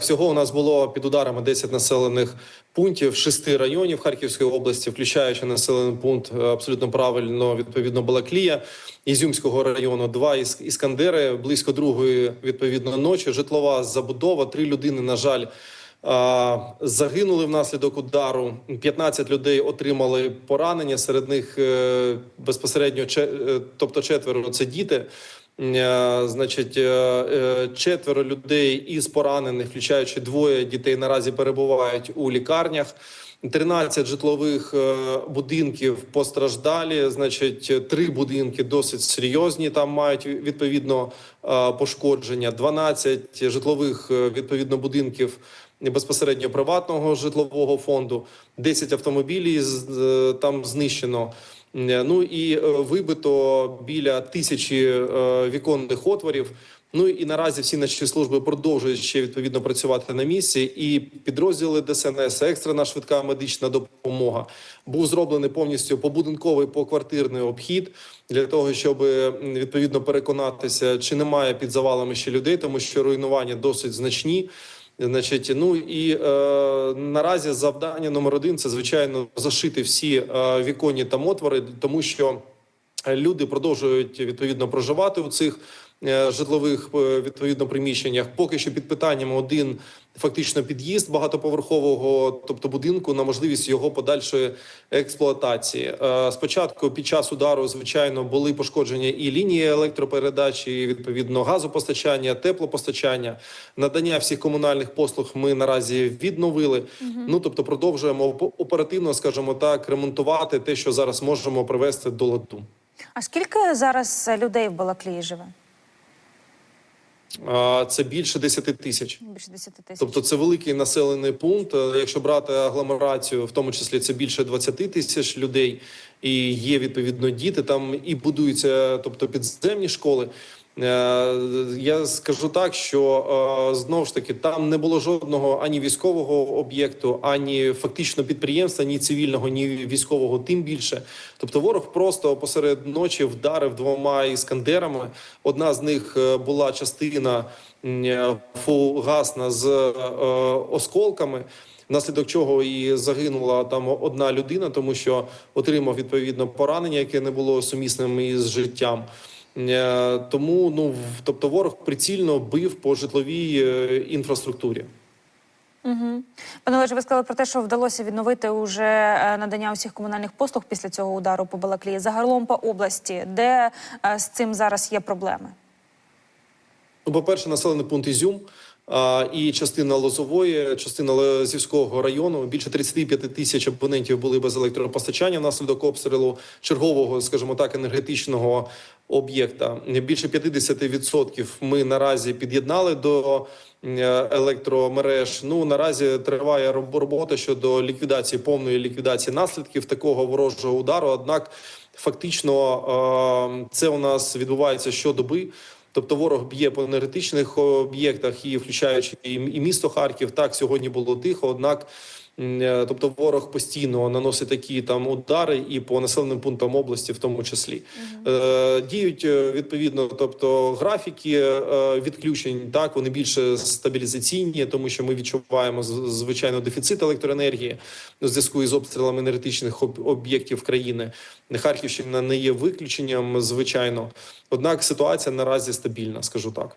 Всього у нас було під ударами 10 населених пунктів, 6 районів Харківської області, включаючи населений пункт е, абсолютно правильно відповідно Балаклія Ізюмського району, два Іскандери близько другої відповідно ночі. Житлова забудова. Три людини, на жаль. Загинули внаслідок удару. 15 людей отримали поранення. Серед них е, безпосередньо е, тобто четверо це діти. Е, Значить, е, е, четверо людей із поранених, включаючи двоє дітей, наразі перебувають у лікарнях. 13 житлових будинків постраждалі. Значить, три будинки досить серйозні. Там мають відповідно пошкодження. 12 житлових відповідно будинків безпосередньо приватного житлового фонду. 10 автомобілів там знищено. Е, Ну і е, вибито біля тисячі е, віконних отворів. Ну і наразі всі наші служби продовжують ще відповідно працювати на місці. І підрозділи ДСНС, екстрена швидка медична допомога був зроблений повністю побудинковий поквартирний обхід для того, щоб відповідно переконатися, чи немає під завалами ще людей, тому що руйнування досить значні. Значить, ну і е, наразі завдання номер один це звичайно зашити всі е, віконні там отвори, тому що люди продовжують відповідно проживати у цих е, житлових е, відповідно приміщеннях. Поки що під питанням один фактично під'їзд багатоповерхового, тобто будинку, на можливість його подальшої експлуатації. Е, Спочатку під час удару, звичайно, були пошкодження і лінії електропередачі, і відповідно газопостачання, теплопостачання, надання всіх комунальних послуг. Ми наразі відновили. Ну тобто, продовжуємо оп- оперативно, скажімо так, ремонтувати те, що зараз можемо привести до ладу. А скільки зараз людей в Балаклії живе? Це більше 10 тисяч. Більше 10 тисяч. Тобто це великий населений пункт. Якщо брати агломерацію, в тому числі це більше 20 тисяч людей, і є відповідно діти. Там і будуються, тобто підземні школи. Е, Я скажу так, що е, знову ж таки там не було жодного ані військового об'єкту, ані фактично підприємства, ні цивільного, ні військового, тим більше. Тобто, ворог просто посеред ночі вдарив двома іскандерами. Одна з них е, була частина фугасна з осколками. Внаслідок чого і загинула там одна людина, тому що отримав відповідно поранення, яке не було сумісним із життям. Е, Тому ну тобто ворог прицільно бив по житловій е, інфраструктурі. Угу. Пане Олеже, ви сказали про те, що вдалося відновити уже е, надання усіх комунальних послуг після цього удару по Балаклії. Загалом по області, де з цим зараз є проблеми? Ну, по-перше, населений пункт Ізюм і частина Лозової, частина Лозівського району. Більше 35 тисяч абонентів були без електропостачання внаслідок обстрілу чергового, скажімо так, енергетичного об'єкта. Більше 50% ми наразі під'єднали до е, електромереж. Ну наразі триває робота щодо ліквідації повної ліквідації наслідків такого ворожого удару. Однак, фактично, це у нас відбувається щодоби. Тобто ворог б'є по енергетичних об'єктах, і включаючи і місто Харків. Так сьогодні було тихо. Однак, тобто, ворог постійно наносить такі там удари і по населеним пунктам області, в тому числі е, діють е, відповідно, тобто графіки е, відключень. Так вони більше стабілізаційні, тому що ми відчуваємо звичайно дефіцит електроенергії у зв'язку із обстрілами енергетичних об'єктів країни. Харківщина не є виключенням, звичайно. Однак ситуація наразі стабільна, скажу так.